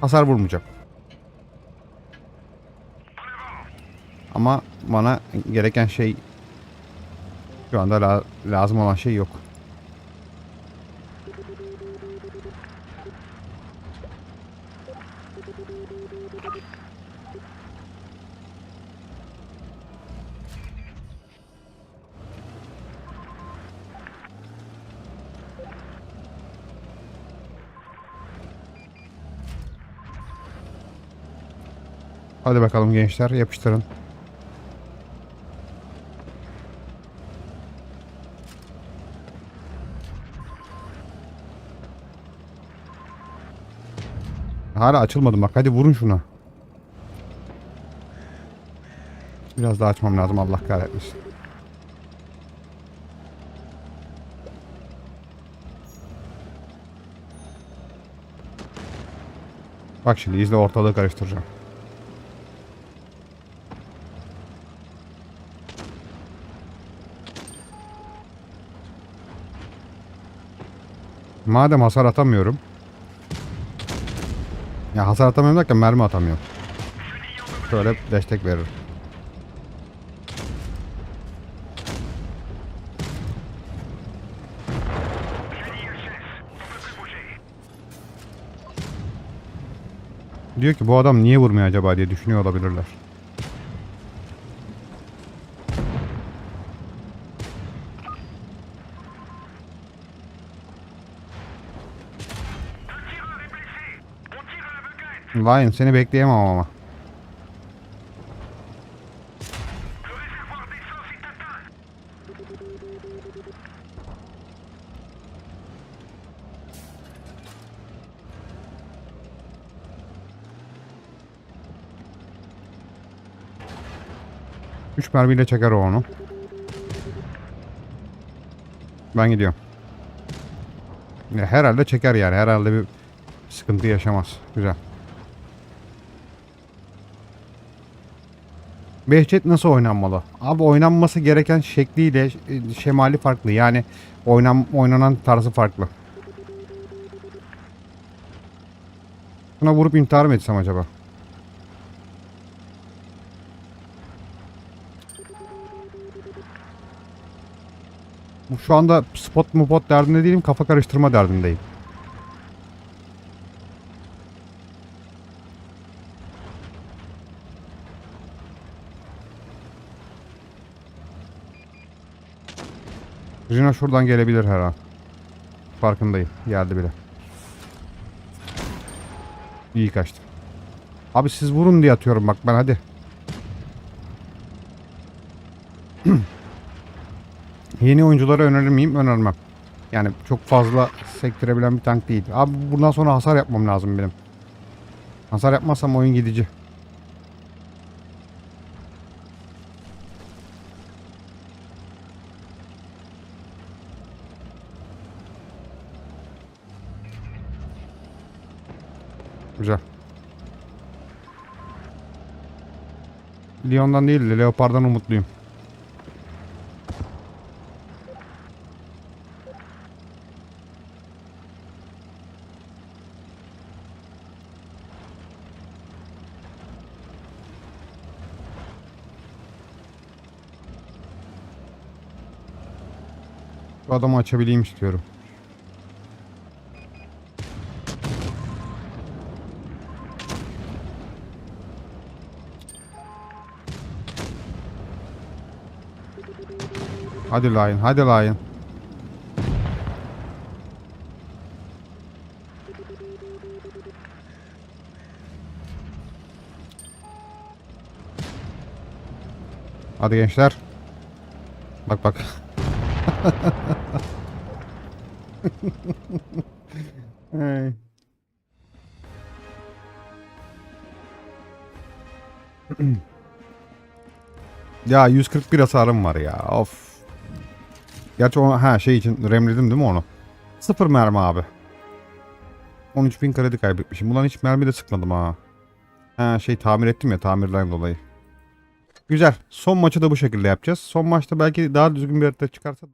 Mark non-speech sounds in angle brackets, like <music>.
Hasar vurmayacağım. Ama bana gereken şey şu anda la- lazım olan şey yok. Hadi bakalım gençler yapıştırın. Hala açılmadım bak hadi vurun şuna. Biraz daha açmam lazım Allah kahretmesin. Bak şimdi izle ortalığı karıştıracağım. Madem hasar atamıyorum. Ya hasar atamıyorum derken mermi atamıyorum. Şöyle destek veririm. Diyor ki bu adam niye vurmuyor acaba diye düşünüyor olabilirler. Lion seni bekleyemem ama. Üç mermiyle çeker o onu. Ben gidiyorum. Ya herhalde çeker yani. Herhalde bir sıkıntı yaşamaz. Güzel. Behçet nasıl oynanmalı? Abi oynanması gereken şekliyle şemali farklı. Yani oynan, oynanan tarzı farklı. Buna vurup intihar mı etsem acaba? Şu anda spot mu bot derdinde değilim, kafa karıştırma derdindeyim. Rino şuradan gelebilir her an. Farkındayım. Geldi bile. İyi kaçtı. Abi siz vurun diye atıyorum bak ben hadi. <clears throat> Yeni oyunculara önerir miyim? Önermem. Yani çok fazla sektirebilen bir tank değil. Abi bundan sonra hasar yapmam lazım benim. Hasar yapmazsam oyun gidici. Güzel. Lyon'dan değil de Leopard'dan umutluyum. Bu adamı açabileyim istiyorum. Hadi Lion, hadi Lion. Hadi gençler. Bak bak. Hey. <laughs> ya 141 hasarım var ya. Of. Gerçi o ha şey için remledim değil mi onu? Sıfır mermi abi. 13.000 kredi kaybetmişim. Ulan hiç mermi de sıkmadım ha. Ha şey tamir ettim ya tamirden dolayı. Güzel. Son maçı da bu şekilde yapacağız. Son maçta belki daha düzgün bir harita çıkarsa